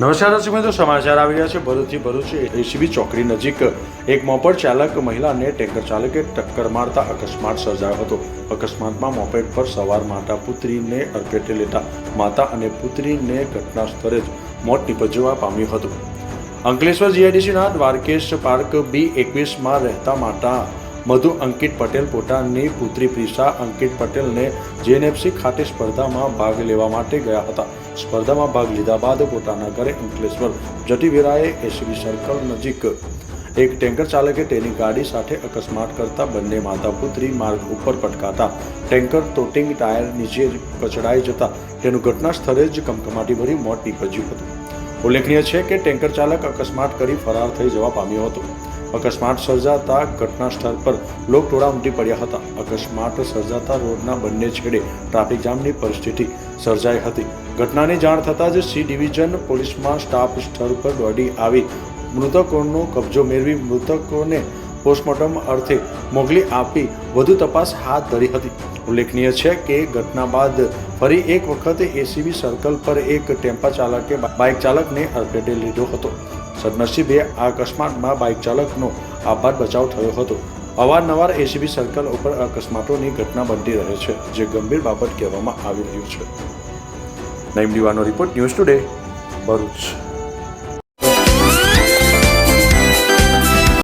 નમસ્કાર દર્શક મિત્રો, સમાચાર આવી રહ્યા છે. ભરૂચથી ભરૂચ એસીબી ચોકડી નજીક એક મોપેડ ચાલક મહિલાને ટેન્કર ચાલકે ટક્કર મારતા અકસ્માત સર્જાયો હતો. અકસ્માતમાં મોપેડ પર સવાર માતા પુત્રીને અડફેટે લેતા માતા અને પુત્રીને ઘટના સ્થળે જ મોત નિપજવા પામ્યું હતું. અંકલેશ્વર જીઆઈડીસીના દ્વારકેશ પાર્ક બી એકવીસમાં રહેતા માતા મધુ અંકિત પટેલ પોતાની પુત્રી પ્રિષા અંકિત પટેલને જેએનએફસી ખાતે સ્પર્ધામાં ભાગ લેવા માટે ગયા હતા. સ્પર્ધામાં ભાગ લીધા બાદ પોતાના ઘરે અંકલેશ્વર જટીવેરાએ એસવી સર્કલ નજીક એક ટેન્કર ચાલકે તેની ગાડી સાથે અકસ્માત કરતા બંને માતા પુત્રી માર્ગ ઉપર પટકાતા. ટેન્કર તોટિંગ ટાયર નીચે કચડાઈ જતા. તેનું ઘટના સ્થળે જ કમકમાટી ભરી મોત નીપજ્યું હતું. ઉલ્લેખનીય છે કે ટેન્કર ચાલક અકસ્માત કરી ફરાર થઈ જવા પામ્યો હતો. અકસ્માત સર્જાતા ઘટના સ્થળ પર લોકટોળા ઉમટી પડ્યા હતા. અકસ્માત સર્જાતા રોડના બંને છેડે ટ્રાફિક જામની પરિસ્થિતિ સર્જાઈ હતી. ઘટનાની જાણ થતાં જ સી ડિવિઝન પોલીસમાં સ્ટાફ સ્થળ પર દોડી આવી. મૃતકોનો કબજો મેળવી મૃતકોને પોસ્ટમોર્ટમ અર્થે મોકલી આપી વધુ તપાસ હાથ ધરી હતી. ઉલ્લેખનીય છે કે ઘટના બાદ ફરી એક વખત એસીબી સર્કલ પર એક ટેમ્પા ચાલકે બાઇક ચાલકને અડફેટે લીધો હતો. સદનસીબે આ અકસ્માતમાં બાઇક ચાલકનો આભાર બચાવ થયો હતો. અવારનવાર એસીબી સર્કલ ઉપર અકસ્માતોની ઘટના બનતી રહે છે, જે ગંભીર બાબત કહેવામાં આવી રહ્યું છે. નઈમ દીવાનો રિપોર્ટ ન્યૂઝ ટુડે ભરૂચ.